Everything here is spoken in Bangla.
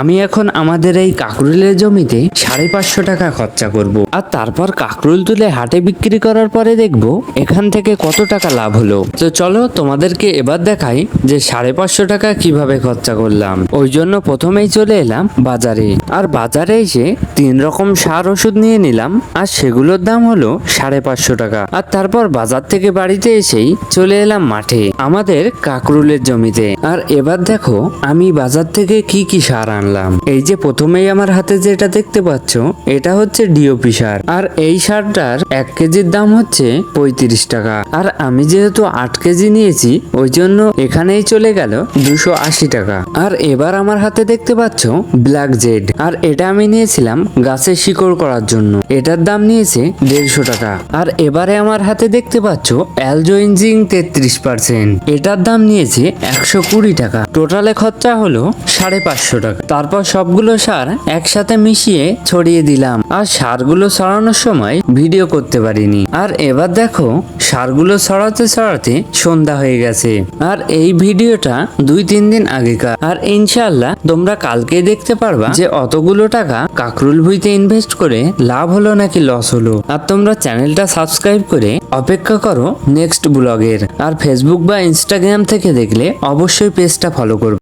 আমি এখন আমাদের এই কাকরুলের জমিতে সাড়ে পাঁচশো টাকা খরচা করব। আর তারপর কাকরুল তুলে হাটে বিক্রি করার পরে দেখব এখান থেকে কত টাকা লাভ হলো। তো চলো তোমাদেরকে এবার দেখাই যে সাড়ে পাঁচশো টাকা কীভাবে খরচা করলাম। ওই জন্য প্রথমেই চলে এলাম বাজারে। আর বাজারে এসে তিন রকম সার ওষুধ নিয়ে নিলাম। আর সেগুলোর দাম হলো সাড়ে পাঁচশো টাকা। আর তারপর বাজার থেকে বাড়িতে এসেই চলে এলাম মাঠে, আমাদের কাকরুলের জমিতে। আর এবার দেখো আমি বাজার থেকে কি কি সার আনলাম এই যে প্রথমেই আমার হাতে যেটা দেখতে পাচ্ছ, এটা হচ্ছে ডিওপি সার। আর এই সারটার এক কেজির দাম হচ্ছে পঁয়ত্রিশ টাকা। আর আমি যেহেতু আট কেজি নিয়েছি, ওই জন্য এখানেই চলে গেল দুশো আশি টাকা। আর এবার আমার হাতে দেখতে পাচ্ছ ব্ল্যাক জেড। আর এটা আমি নিয়েছিলাম গাছের শিকড় করার জন্য। এটার দাম নিয়েছে দেড়শো টাকা। আর এবারে আমার হাতে দেখতে পাচ্ছ অ্যালজোইনজিং তেত্রিশ পার্সেন্ট। এটার দাম নিয়েছে একশো কুড়ি টাকা। টোটালে খরচা হলো সাড়ে পাঁচশো টাকা। তারপর সবগুলো সার একসাথে মিশিয়ে ছড়িয়ে দিলাম। আর সারগুলো ছড়ানোর সময় ভিডিও করতে পারিনি। আর এবার দেখো, সারগুলো ছড়াতে ছড়াতে সন্ধ্যা হয়ে গেছে। আর এই ভিডিওটা দুই তিন দিন আগেকার। আর ইনশাল্লাহ তোমরা কালকে দেখতে পারবা যে অতগুলো টাকা কাকরুল ভুইতে ইনভেস্ট করে লাভ হলো নাকি লস হলো। আর তোমরা চ্যানেলটা সাবস্ক্রাইব করে অপেক্ষা করো নেক্সট ব্লগের আর ফেসবুক বা ইনস্টাগ্রাম থেকে দেখলে অবশ্যই পেজটা ফলো করবে।